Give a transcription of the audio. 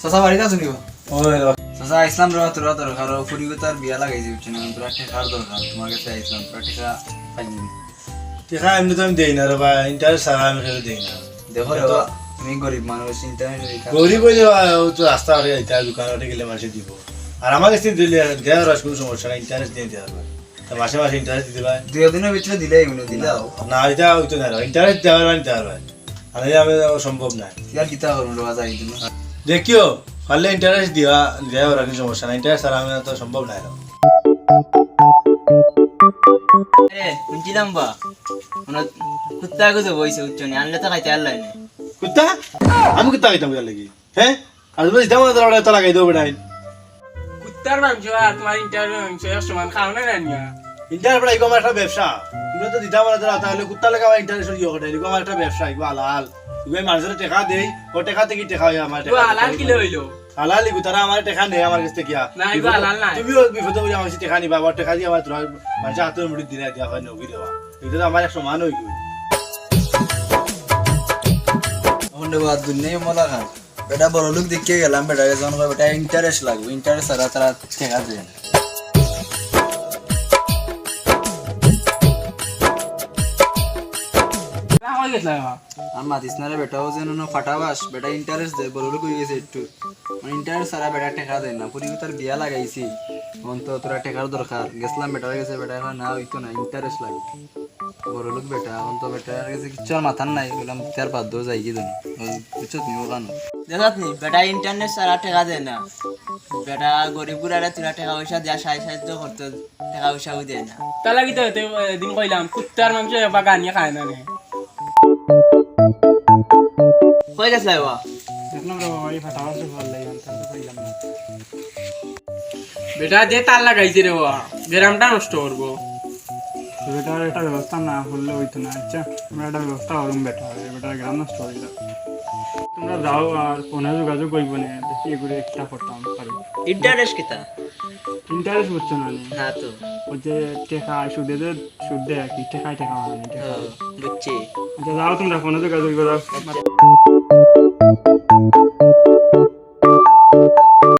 চাচা বাড়িতে আছো নিব চাচা ইসলাম রে তোরা দরকার বিয়া লাগাইছি বুঝছ না তোরা টেকার দরকার তোমার কাছে আইসলাম তোরা পাইনি এমনি তো আমি দেই না রে বা ইন্টারেস্ট ছাড়া আমি খেলে দেই না। দেখো রে তুমি গরিব মানুষ নেই। গরিব বা ও তো রাস্তা হয়ে যাইতে আর দোকানে গেলে মানুষে দিব। আর আমার কাছে দিলে আর কোনো সমস্যা নাই ইন্টারেস্ট দিয়ে ভাই তা মাসে মাসে ইন্টারেস্ট দিতে ভাই দুই দিনের ভিতরে দিলে এমনি দিলাও না এটা হইতো না ইন্টারেস্ট দেওয়ার ভাই দেওয়ার ভাই আর আমি সম্ভব নাই। ইয়ার কিতা রোয়া যাই তুমি দেখিও পারলে ইন্টারেস্ট দিয়া দেওয়ার আর কোনো সমস্যা নাই। ইন্টারেস্ট ছাড়া আমি তো সম্ভব নাই এ শুনছিলাম বা। মানে কুত্তা গুজো বইছে উচ্চনি আনলে তো খাইতে আল্লাহ নেই। কুত্তা? আমি কুত্তা খাইতাম বুঝার লাগি। হ্যাঁ আর বলছি তেমন তোরা তো লাগাই দেবো বেটাই কুত্তার মাংস আর তোমার ইন্টারভিউ মাংস এক সমান খাও না একটা ব্যবসা। তুমি তো দিতাম না তাহলে কুত্তা লাগা ইন্টারেস্ট ইয়ে করে আমার একটা ব্যবসা এগো আলাল এগো মানুষের টাকা দেই ও টাকা থেকে টাকা হয় আমার ও আলাল কিলো হইল। আলাল এগো তারা আমার টাকা নেই আমার কাছ থেকে। না, এগো হালাল নাই। তুমিও বিপদে বুঝে আমার টাকা নিবা আমার টাকা দিয়ে আমার তোরা মানুষের হাতের মুড়ি দিনে দিয়া হয় নগি দেওয়া। এটা তো আমার এক সমান হয়ে গেল এখন রে বাদ দুনিয়া মলা খান। বেটা বড় লোক দেখে গেলাম বেটা কয় বেটা ইন্টারেস্ট লাগবে। ইন্টারেস্ট ছাড়া তারা টেকা দেয় মাতিস না রে বেটাও যেন না ফাটাবাস। বেটা ইন্টারেস্ট দেয় বড় লোক হয়ে গেছে একটু। মানে ইন্টারেস্ট ছাড়া বেটা টেকা দেয় না। পরিবার তার বিয়া লাগাইছি। এখন তো তোরা টেকার দরকার। গেছিলাম বেটা গেছে বেটা না হইতো না ইন্টারেস্ট লাগে। বড় লোক বেটা এখন তো বেটার কাছে কিচ্ছু আর মাথার নাই। বললাম তার বাধ্য যাই কি জানি। বুঝছ তুমি ওখানে দেখত বেটা ইন্টারনেট সারা টাকা দেয় না। বেটা গরিব গুড়ারে তোরা টাকা পয়সা দেওয়া সাহায্য সাহায্য করতে টাকা পয়সাও দেয় না। তাহলে কি তো দিন কইলাম কুত্তার মাংস এবার খায় না। দেখলাম রে বাবা এই ভালো লাগে না। বেটা যে তার লাগাইছে রে বাবা গ্রামটা নষ্ট করব। বেটার একটা ব্যবস্থা না করলে হইতো না আচ্ছা? আমরা একটা ব্যবস্থা করুন বেটা বেটার গ্রাম নষ্ট হয়ে যাবে। তোমরা যাও আর ফোনে যোগাযোগ করব না দেখি এগুলো একটা করতাম পারি। ইন্টারেস্ট কিতা? ইন্টারেস্ট বুঝছ না না? তো। ওই যে টেকা সুদে যে সুদ দেয় আর কি টেকায় টেকা মানে বুঝছি। আচ্ছা যাও তোমরা ফোনে যোগাযোগ করো।